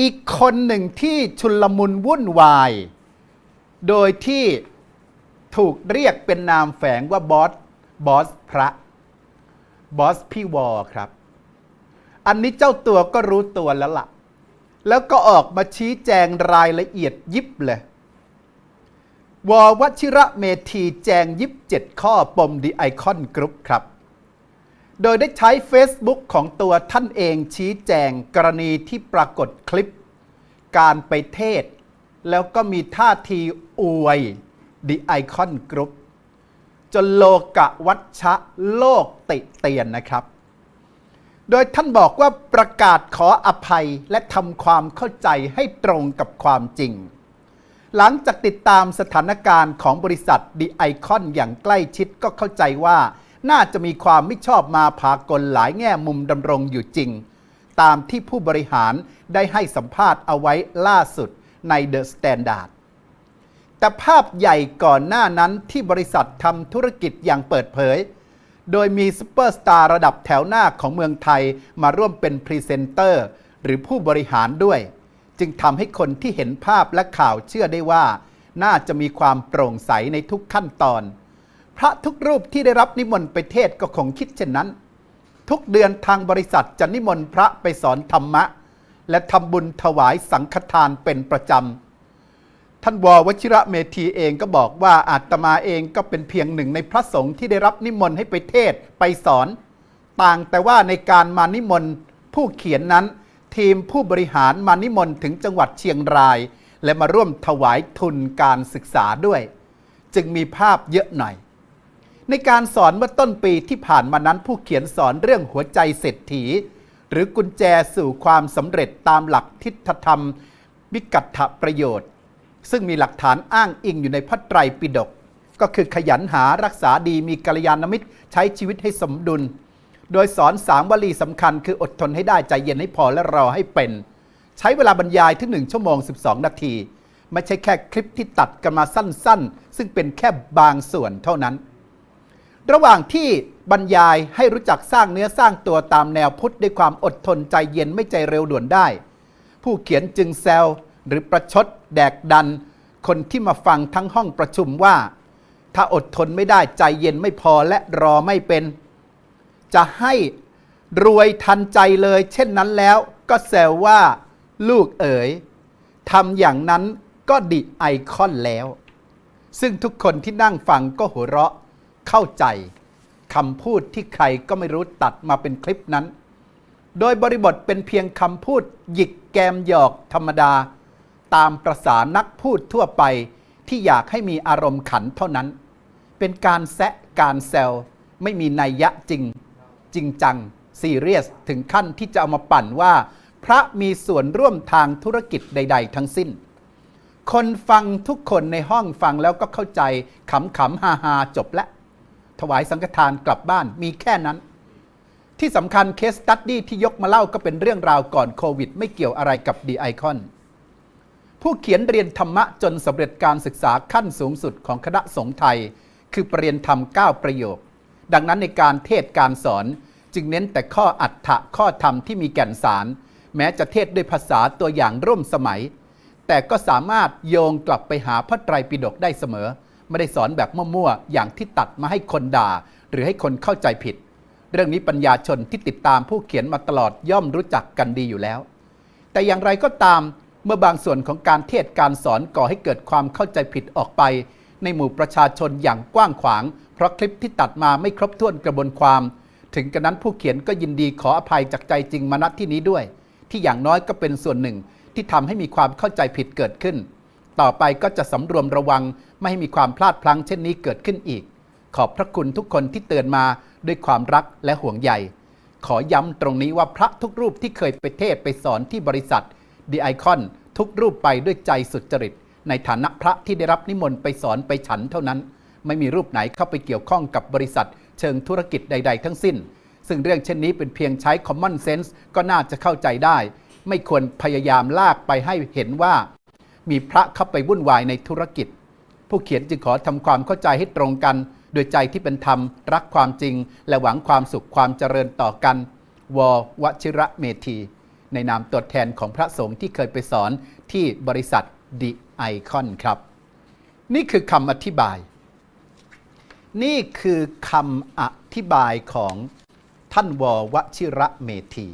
อีกคนหนึ่งที่ชุลมุนวุ่นวาย โดยที่ถูกเรียกเป็นนามแฝงว่าบอสบอสพระบอสพี่วอครับ อันนี้เจ้าตัวก็รู้ตัวแล้วล่ะ แล้วก็ออกมาชี้แจงรายละเอียดยิบเลยวอวชิระเมธีแจงยิบเจ็ดข้อปมดีไอคอนกรุ๊ปครับ โดยได้ใช้ Facebook ของตัวท่านเองชี้แจงกรณีที่ปรากฏคลิป การไปเทศ แล้วก็มีท่าทีอวยดีไอคอนกรุ๊ปจนโลกะวัชชะโลกติเตียนนะครับ โดยท่านบอกว่าประกาศขออภัยและทำความเข้าใจให้ตรงกับความจริง หลังจากติดตามสถานการณ์ของบริษัทดีไอคอนอย่างใกล้ชิดก็เข้าใจว่า น่าจะมีความไม่ชอบมาพากลหลายแง่มุมดำรงอยู่จริง ตามที่ผู้บริหารได้ให้สัมภาษณ์เอาไว้ล่าสุดใน The Standard แต่ภาพใหญ่ก่อนหน้านั้นที่บริษัททำธุรกิจอย่างเปิดเผย โดยมีซูเปอร์สตาร์ระดับแถวหน้าของเมืองไทยมาร่วมเป็นพรีเซนเตอร์ หรือผู้บริหารด้วย จึงทำให้คนที่เห็นภาพและข่าวเชื่อได้ว่า น่าจะมีความโปร่งใสในทุกขั้นตอน พระทุกรูปที่ได้รับนิมนต์ไปเทศก็คงคิดเช่นนั้น ทุกเดือนทางบริษัทจะนิมนต์พระไปสอนธรรมะ และทำบุญถวายสังฆทานเป็นประจำ ท่านววชิระเมธีเองก็บอกว่าอาตมาเองก็เป็นเพียงหนึ่งในพระสงฆ์ที่ได้รับนิมนต์ให้ไปเทศไปสอน ต่างแต่ว่าในการมานิมนต์ผู้เขียนนั้น ทีมผู้บริหารมานิมนต์ถึงจังหวัดเชียงราย และมาร่วมถวายทุนการศึกษาด้วย จึงมีภาพเยอะหน่อย ในการสอนเมื่อต้นปีที่ผ่านมานั้นผู้เขียนสอนเรื่องหัวใจเศรษฐี หรือกุญแจสู่ความสำเร็จตามหลักทิฏฐธรรมวิกัตถประโยชน์ ซึ่งมีหลักฐานอ้างอิงอยู่ในพระไตรปิฎกก็คือขยันหารักษาดีมีกัลยาณมิตรใช้ชีวิตให้สมดุล โดยสอนสามวลีสำคัญคืออดทนให้ได้ใจเย็นให้พอและรอให้เป็น ใช้เวลาบรรยายถึง1ชั่วโมง 12 นาที ไม่ใช่แค่คลิปที่ตัดกันมาสั้นๆ ซึ่งเป็นแค่บางส่วนเท่านั้น ระหว่างที่บรรยายให้รู้จักสร้างเนื้อสร้างตัวตามแนวพุทธด้วยความอดทนใจเย็นไม่ใจเร็วด่วนได้ ผู้เขียนจึงแซวหรือประชด แดกดัน คนที่มาฟังทั้งห้องประชุมว่า ถ้าอดทนไม่ได้ใจเย็นไม่พอและรอไม่เป็น จะให้รวยทันใจเลย เช่นนั้นแล้วก็แซวว่า ลูกเอ๋ยทำอย่างนั้นก็ดิไอคอนแล้ว ซึ่งทุกคนที่นั่งฟังก็หัวเราะ เข้าใจคำพูดที่ใครก็ไม่รู้ตัดมาเป็นคลิปนั้น โดยบริบทเป็นเพียงคำพูดหยิกแกมหยอกธรรมดา ตามประษานักพูดทั่วไปที่อยากให้มีอารมณ์ขันเท่านั้น เป็นการแซะการแซวไม่มีนัยยะจริง จริงจังซีเรียสถึงขั้นที่จะเอามาปั่นว่า พระมีส่วนร่วมทางธุรกิจใด ๆ ทั้งสิ้น คนฟังทุกคนในห้องฟังแล้วก็เข้าใจขำขำฮาฮาจบและ ถวายสังฆทานกลับบ้านมีแค่นั้น ที่สำคัญเคสตัดดี้ที่ยกมาเล่าก็เป็นเรื่องราวก่อนโควิด ไม่เกี่ยวอะไรกับดีไอคอนผู้เขียนเรียนธรรมะจนสำเร็จการศึกษาขั้นสูงสุดของคณะสงฆ์ไทย คือปรริยนธรรม 9 ประโยค ดังนั้นในการเทศการสอนจึงเน้นแต่ข้ออัฏฐะข้อธรรมที่มีแก่นสาร แม้จะเทศด้วยภาษาตัวอย่างร่วมสมัย แต่ก็สามารถโยงกลับไปหาพระไตรปิฎกได้เสมอ ไม่ได้สอนแบบมั่วๆ อย่างที่ตัดมาให้คนด่า หรือให้คนเข้าใจผิด เรื่องนี้ปัญญาชนที่ติดตามผู้เขียนมาตลอดย่อมรู้จักกันดีอยู่แล้ว แต่อย่างไรก็ตามเมื่อบางส่วนของการเทศการสอนก่อให้เกิดความเข้าใจผิดออกไป ในหมู่ประชาชนอย่างกว้างขวาง เพราะคลิปที่ตัดมาไม่ครบถ้วนกระบวนความ ถึงกระนั้นผู้เขียนก็ยินดีขออภัยจากใจจริงมาณที่นี้ด้วย ที่อย่างน้อยก็เป็นส่วนหนึ่งที่ทำให้มีความเข้าใจผิดเกิดขึ้น ต่อไปก็จะสำรวมระวังไม่ให้มีความพลาดพลั้งเช่นนี้เกิดขึ้นอีก ขอบพระคุณทุกคนที่เตือนมาด้วยความรักและห่วงใย ขอย้ำตรงนี้ว่าพระทุกรูปที่เคยไปเทศไปสอนที่บริษัทดีไอคอนทุกรูปไปด้วยใจสุจริต ในฐานะพระที่ได้รับนิมนต์ไปสอนไปฉันเท่านั้น ไม่มีรูปไหนเข้าไปเกี่ยวข้องกับบริษัท เชิงธุรกิจใด ๆ ทั้งสิ้น ซึ่งเรื่องเช่นนี้เป็นเพียงใช้ common sense ก็น่าจะเข้าใจได้ ไม่ควรพยายามลากไปให้เห็นว่า มีพระเข้าไปวุ่นวายในธุรกิจ ผู้เขียนจึงขอทำความเข้าใจให้ตรงกัน โดยใจที่เป็นธรรม รักความจริง และหวังความสุขความเจริญต่อกัน ววชิระเมธี ในนามตัวแทนของพระสงฆ์ที่เคยไปสอนที่บริษัทดิไอคอนครับ นี่คือคำอธิบาย นี่คือคำอธิบายของท่านววชิระเมธี